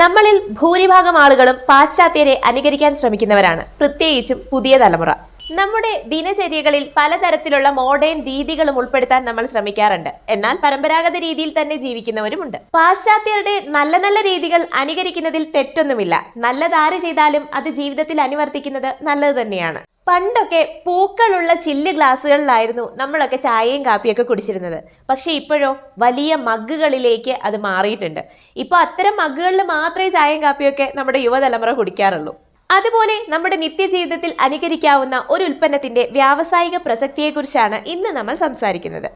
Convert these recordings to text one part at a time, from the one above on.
നമ്മളിൽ ഭൂരിഭാഗം ആളുകളും പാശ്ചാത്യരെ അനുകരിക്കാൻ ശ്രമിക്കുന്നവരാണ്. പ്രത്യേകിച്ചും പുതിയ തലമുറ. നമ്മുടെ ദിനചര്യകളിൽ പലതരത്തിലുള്ള മോഡേൺ രീതികളും ഉൾപ്പെടുത്താൻ നമ്മൾ ശ്രമിക്കാറുണ്ട്. എന്നാൽ പരമ്പരാഗത രീതിയിൽ തന്നെ ജീവിക്കുന്നവരുമുണ്ട്. പാശ്ചാത്യരുടെ നല്ല നല്ല രീതികൾ അനുകരിക്കുന്നതിൽ തെറ്റൊന്നുമില്ല. നല്ലതാര് ചെയ്താലും അത് ജീവിതത്തിൽ അനുവർത്തിക്കുന്നത് നല്ലത് തന്നെയാണ്. പണ്ടൊക്കെ പൂക്കളുള്ള ചില്ല് ഗ്ലാസ്സുകളിലായിരുന്നു നമ്മളൊക്കെ ചായയും കാപ്പിയൊക്കെ കുടിച്ചിരുന്നത്. പക്ഷേ ഇപ്പോഴോ വലിയ മഗ്ഗുകളിലേക്ക് അത് മാറിയിട്ടുണ്ട്. ഇപ്പോൾ അത്തരം മഗ്ഗുകളിൽ മാത്രമേ ചായയും കാപ്പിയൊക്കെ നമ്മുടെ യുവതലമുറ കുടിക്കാറുള്ളൂ. അതുപോലെ നമ്മുടെ നിത്യജീവിതത്തിൽ അനുകരിക്കാവുന്ന ഒരു ഉൽപ്പന്നത്തിന്റെ വ്യാവസായിക പ്രസക്തിയെക്കുറിച്ചാണ് ഇന്ന് നമ്മൾ സംസാരിക്കുന്നത്.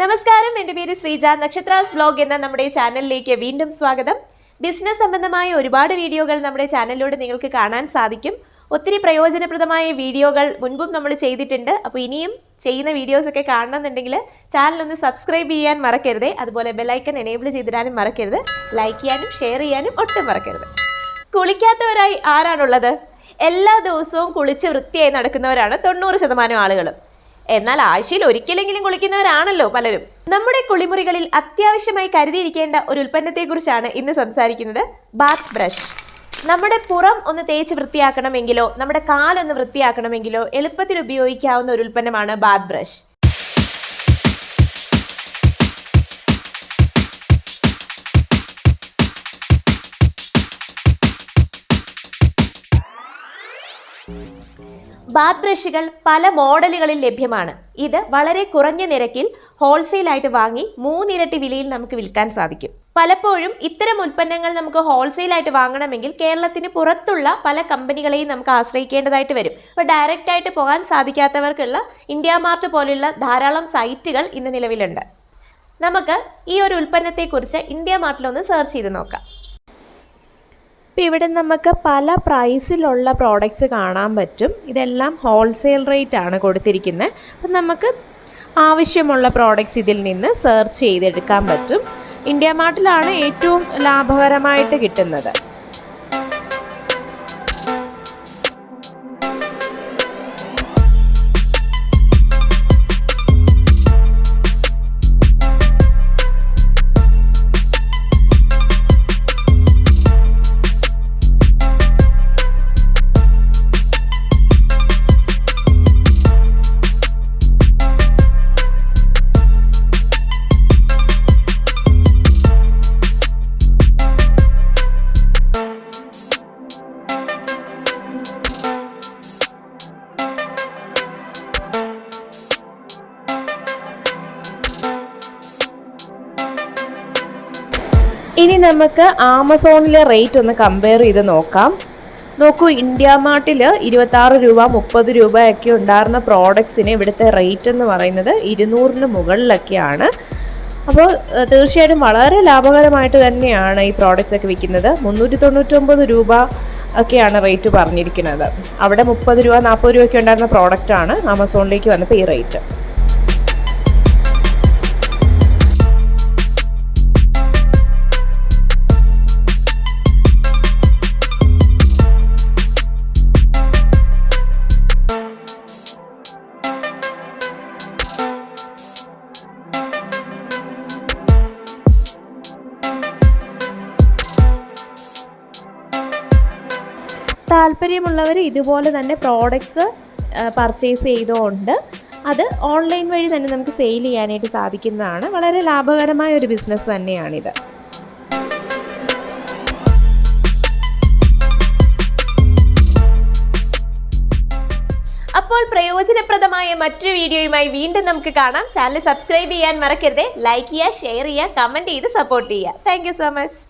നമസ്കാരം. എന്റെ പേര് ശ്രീജ നക്ഷത്രാസ് വ്ലോഗ് എന്ന നമ്മുടെ ചാനലിലേക്ക് വീണ്ടും സ്വാഗതം. ബിസിനസ് സംബന്ധമായ ഒരുപാട് വീഡിയോകൾ നമ്മുടെ ചാനലിലൂടെ നിങ്ങൾക്ക് കാണാൻ സാധിക്കും. ഒത്തിരി പ്രയോജനപ്രദമായ വീഡിയോകൾ മുൻപും നമ്മൾ ചെയ്തിട്ടുണ്ട്. അപ്പോൾ ഇനിയും ചെയ്യുന്ന വീഡിയോസൊക്കെ കാണണമെന്നുണ്ടെങ്കിൽ ചാനലൊന്ന് സബ്സ്ക്രൈബ് ചെയ്യാൻ മറക്കരുത്. അതുപോലെ ബെല്ലൈക്കൺ എനേബിൾ ചെയ്തിടാനും മറക്കരുത്. ലൈക്ക് ചെയ്യാനും ഷെയർ ചെയ്യാനും ഒട്ടും മറക്കരുത്. കുളിക്കാത്തവരായി ആരാണുള്ളത്? എല്ലാ ദിവസവും കുളിച്ച് വൃത്തിയായി നടക്കുന്നവരാണ് തൊണ്ണൂറ് ശതമാനം ആളുകളും. എന്നാൽ ആഴ്ചയിൽ ഒരിക്കലെങ്കിലും കുളിക്കുന്നവരാണല്ലോ പലരും. നമ്മുടെ കുളിമുറികളിൽ അത്യാവശ്യമായി കരുതിയിരിക്കേണ്ട ഒരു ഉൽപ്പന്നത്തെക്കുറിച്ചാണ് ഇന്ന് സംസാരിക്കുന്നത് ബാത്ത് ബ്രഷ്. നമ്മുടെ പുറം ഒന്ന് തേച്ച് വൃത്തിയാക്കണമെങ്കിലോ നമ്മുടെ കാലൊന്ന് വൃത്തിയാക്കണമെങ്കിലോ എളുപ്പത്തിൽ ഉപയോഗിക്കാവുന്ന ഒരു ഉൽപ്പന്നമാണ് ബാത്ത് ബ്രഷ്. ബാത്ത് ബ്രഷുകൾ പല മോഡലുകളിൽ ലഭ്യമാണ്. ഇത് വളരെ കുറഞ്ഞ നിരക്കിൽ ഹോൾസെയിലായിട്ട് വാങ്ങി മൂന്നിരട്ടി വിലയിൽ നമുക്ക് വിൽക്കാൻ സാധിക്കും. പലപ്പോഴും ഇത്തരം ഉൽപ്പന്നങ്ങൾ നമുക്ക് ഹോൾസെയിലായിട്ട് വാങ്ങണമെങ്കിൽ കേരളത്തിന് പുറത്തുള്ള പല കമ്പനികളെയും നമുക്ക് ആശ്രയിക്കേണ്ടതായിട്ട് വരും. അപ്പോൾ ഡയറക്റ്റ് ആയിട്ട് പോകാൻ സാധിക്കാത്തവർക്കുള്ള ഇന്ത്യ മാർട്ട് പോലുള്ള ധാരാളം സൈറ്റുകൾ ഇന്ന് നിലവിലുണ്ട്. നമുക്ക് ഈ ഒരു ഉൽപ്പന്നത്തെക്കുറിച്ച് ഇന്ത്യ മാർട്ടിലൊന്ന് സെർച്ച് ചെയ്ത് നോക്കാം. അപ്പോൾ ഇവിടെ നമുക്ക് പല പ്രൈസിലുള്ള പ്രോഡക്റ്റ്സ് കാണാൻ പറ്റും. ഇതെല്ലാം ഹോൾസെയിൽ റേറ്റ് ആണ് കൊടുത്തിരിക്കുന്നത്. അപ്പം നമുക്ക് ആവശ്യമുള്ള പ്രോഡക്റ്റ്സ് ഇതിൽ നിന്ന് സെർച്ച് ചെയ്തെടുക്കാൻ പറ്റും. ഇന്ത്യ മാർട്ടിലാണ് ഏറ്റവും ലാഭകരമായിട്ട് കിട്ടുന്നത്. നമുക്ക് ആമസോണിലെ റേറ്റ് ഒന്ന് കമ്പയർ ചെയ്ത് നോക്കാം. നോക്കൂ ഇന്ത്യ മാർട്ടിൽ ഇരുപത്താറ് രൂപ മുപ്പത് രൂപയൊക്കെ ഉണ്ടായിരുന്ന പ്രോഡക്ട്സിന് ഇവിടുത്തെ റേറ്റ് എന്ന് പറയുന്നത് ഇരുന്നൂറിന് മുകളിലൊക്കെയാണ്. അപ്പോൾ തീർച്ചയായിട്ടും വളരെ ലാഭകരമായിട്ട് തന്നെയാണ് ഈ പ്രോഡക്റ്റ്സ് ഒക്കെ വിൽക്കുന്നത്. മുന്നൂറ്റി തൊണ്ണൂറ്റൊമ്പത് രൂപ ഒക്കെയാണ് റേറ്റ് പറഞ്ഞിരിക്കുന്നത്. അവിടെ മുപ്പത് രൂപ നാൽപ്പത് രൂപയൊക്കെ ഉണ്ടായിരുന്ന പ്രോഡക്റ്റാണ് ആമസോണിലേക്ക് വന്നപ്പോൾ ഈ റേറ്റ് താല്പര്യമുള്ളവർ ഇതുപോലെ തന്നെ പ്രോഡക്ട്സ് പർച്ചേസ് ചെയ്തുകൊണ്ട് അത് ഓൺലൈൻ വഴി തന്നെ നമുക്ക് സെയിൽ ചെയ്യാനായിട്ട് സാധിക്കുന്നതാണ്. വളരെ ലാഭകരമായ ഒരു ബിസിനസ് തന്നെയാണിത്. അപ്പോൾ പ്രയോജനപ്രദമായ മറ്റൊരു വീഡിയോയുമായി വീണ്ടും നമുക്ക് കാണാം. ചാനൽ സബ്സ്ക്രൈബ് ചെയ്യാൻ മറക്കരുത്. ലൈക്ക് ചെയ്യുക ഷെയർ ചെയ്യുക കമന്റ് ചെയ്ത് സപ്പോർട്ട് ചെയ്യുക. Thank so much